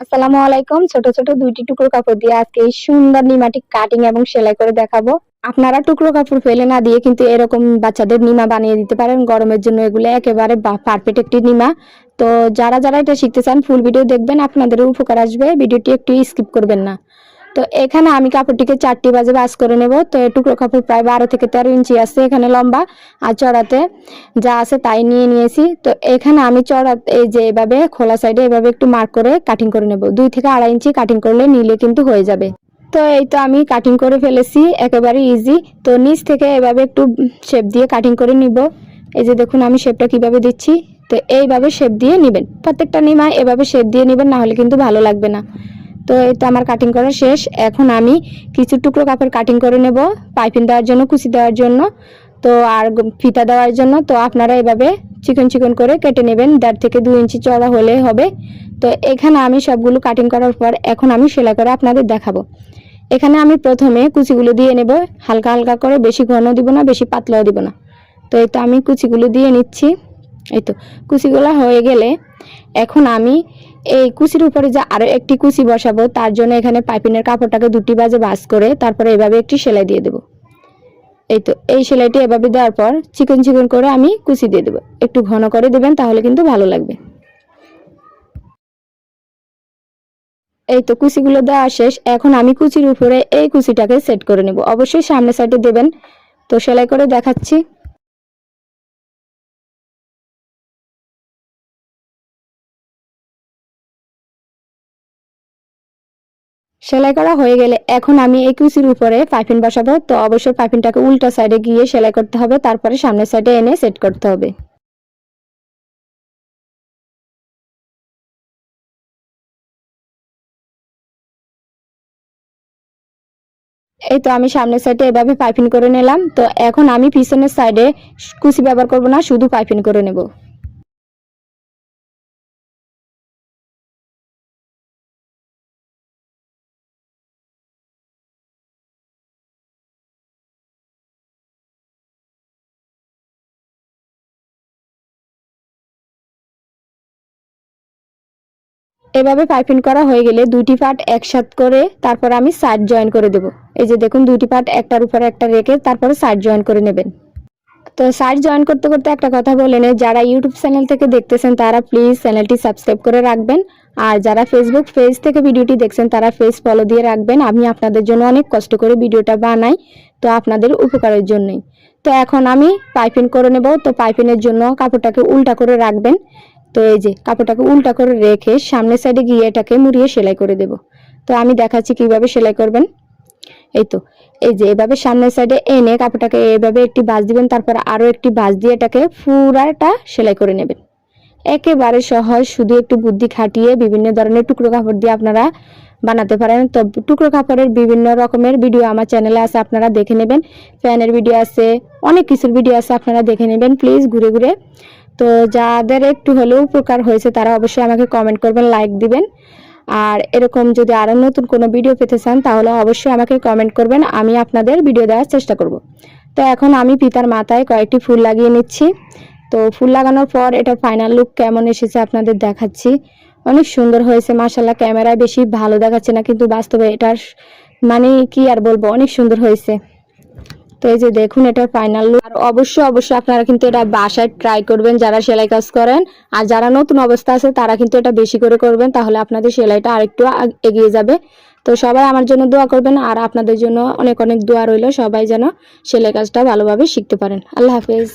আসসালামু আলাইকুম। ছোট ছোট দুইটি টুকরো কাপড় দিয়ে আজকে এই সুন্দর নিমাটি কাটিং এবং সেলাই করে দেখাবো। আপনারা টুকরো কাপড় ফেলে না দিয়ে কিন্তু এরকম বাচ্চাদের নিমা বানিয়ে দিতে পারেন। গরমের জন্য এগুলো একেবারে পারফেক্ট একটি নিমা। তো যারা যারা এটা শিখতে চান ফুল ভিডিও দেখবেন আপনাদের উপকার আসবে। ভিডিওটি একটু স্কিপ করবেন না। তো এখানে আমি কাপড়টিকে চারটি বাজে বাস করে নেব। তো টুকরো কাপড় প্রায় বারো থেকে তেরো ইঞ্চি আছে এখানে লম্বা আর চড়াতে যা আছে তাই নিয়ে নিয়েছি। তো এখানে আমি চড়া এই যে এভাবে খোলা সাইডে এভাবে একটু মার্ক করে কাটিং করে নেব। দুই থেকে আড়াই ইঞ্চি কাটিং করলে নিলে কিন্তু হয়ে যাবে। তো এই তো আমি কাটিং করে ফেলেছি, একেবারে ইজি তো নিচ থেকে এভাবে একটু শেপ দিয়ে কাটিং করে নিব। এই যে দেখুন আমি শেপটা কীভাবে দিচ্ছি। তো এইভাবে শেপ দিয়ে নেবেন। প্রত্যেকটা নিমায় এভাবে শেপ দিয়ে নেবেন, না হলে কিন্তু ভালো লাগবে না। তো এই তো আমার কাটিং করা শেষ। এখন আমি কিছু টুকরো কাপড় কাটিং করে নেব পাইপিং দেওয়ার জন্য, কুচি দেওয়ার জন্য। তো আর ফিতা দেওয়ার জন্য, তো আপনারা এভাবে চিকন চিকন করে কেটে নেবেন। দেড় থেকে দুই ইঞ্চি চড়া হলে হবে। তো এখানে আমি সবগুলো কাটিং করার পর এখন আমি সেলাই করে আপনাদের দেখাবো। এখানে আমি প্রথমে কুচিগুলো দিয়ে নেব। হালকা হালকা করে, বেশি ঘন দিব না, বেশি পাতলাও দিব না। তো এই তো আমি কুচিগুলো দিয়ে নিচ্ছি। এই তো, কুচিগুলো হয়ে গেলে এখন আমি এই কুচির উপরে যে আরও একটি কুচি বসাবো, তার জন্য এখানে পাইপিনের কাপড়টাকে দুটি বাজে বাস করে তারপরে এভাবে একটি সেলাই দিয়ে দেবো। এই তো, এই সেলাইটি এভাবে দেওয়ার পর চিকন চিকন করে আমি কুচি দিয়ে দেবো। একটু ঘন করে দেবেন, তাহলে কিন্তু ভালো লাগবে। এই তো কুচিগুলো দেওয়া শেষ। এখন আমি কুচির উপরে এই কুচিটাকে সেট করে নেব। অবশ্যই সামনে সাইডে দেবেন। তো সেলাই করে দেখাচ্ছি। সেলাই করা হয়ে গেলে এখন আমি এই উপরে পাইপিন বসাবো। তো অবশ্যই পাইপিনটাকে উল্টো সাইডে গিয়ে সেলাই করতে হবে, তারপরে সামনের সাইডে এনে সেট করতে হবে। এই তো আমি সামনের সাইডে এভাবে পাইপিং করে নিলাম। তো এখন আমি পিছনের সাইডে কুচি ব্যবহার করব না, শুধু পাইপিং করে নেব। এভাবে পাইপিং করা হয়ে গেলে দুইটি পার্ট একসাথ করে তারপর আমি সাইড জয়েন করে দেব। এই যে দেখুন, দুইটি পার্ট একটার উপরে একটা রেখে তারপরে সাইড জয়েন করে নেবেন। তো সাইড জয়েন করতে করতে একটা কথা বলে নেই, যারা ইউটিউব চ্যানেল থেকে দেখতেছেন তারা প্লিজ চ্যানেলটি সাবস্ক্রাইব করে রাখবেন। আর যারা ফেসবুক পেজ থেকে ভিডিওটি দেখছেন তারা ফেস ফলো দিয়ে রাখবেন। আমি আপনাদের জন্য অনেক কষ্ট করে ভিডিওটা বানাই, তো আপনাদের উপকারের জন্যই। তো এখন আমি পাইপিং করে নেব, তো পাইপিংয়ের জন্য কাপড়টাকে উল্টা করে রাখবেন। তো এই যে কাপড়টাকে উল্টা করে রেখে সামনের সাইডে গিয়ে এটাকে মুড়িয়ে সেলাই করে দেব। তো আমি দেখাচ্ছি কীভাবে সেলাই করবেন। এই তো, এই যে এভাবে সামনের সাইডে এনে কাপড়টাকে এভাবে একটি বাজ দিবেন, তারপর আরও একটি বাজ দিয়ে এটাকে পুরাটা সেলাই করে নেবেন। একেবারে সহজ, শুধু একটু বুদ্ধি খাটিয়ে বিভিন্ন ধরনের টুকরো কাপড় দিয়ে আপনারা বানাতে পারেন। তো টুকরো কাপড়ের বিভিন্ন রকমের ভিডিও আমার চ্যানেলে আছে, আপনারা দেখে নেবেন। ফ্যানের ভিডিও আছে, অনেক কিছুর ভিডিও আছে, আপনারা দেখে নেবেন। প্লিজ ঘুরে ঘুরে তো যাদের একটু হলেও উপকার হয়েছে, তারা অবশ্যই আমাকে কমেন্ট করবেন লাইক দিবেন। আর এরকম যদি আরও নতুন কোনো ভিডিও পেতে চান, তাহলে অবশ্যই আমাকে কমেন্ট করবেন, আমি আপনাদের ভিডিও দেওয়ার চেষ্টা করব। তো এখন আমি পিতার মাথায় কয়েকটি ফুল লাগিয়ে নিচ্ছি। তো ফুল লাগানোর পর এটা ফাইনাল লুক কেমন এসেছে আপনাদের দেখাচ্ছি। অনেক সুন্দর হয়েছে মাসাল্লাহ ক্যামেরায় বেশি ভালো দেখাচ্ছে না, কিন্তু বাস্তবে এটার মানে কি আর বলব, অনেক সুন্দর হয়েছে। তো এই যে দেখুন এটা ফাইনাল লুক আর অবশ্যই অবশ্যই আপনারা কিন্তু এটা বাসায় ট্রাই করবেন, যারা সেলাই কাজ করেন। আর যারা নতুন অবস্থা আছে, তারা কিন্তু এটা বেশি করে করবেন, তাহলে আপনাদের সেলাইটা আরেকটু এগিয়ে যাবে। তো সবাই আমার জন্য দোয়া করবেন, আর আপনাদের জন্য অনেক অনেক দোয়া রইল, সবাই যেন সেলাই কাজটা ভালোভাবে শিখতে পারেন। আল্লাহ হাফেজ।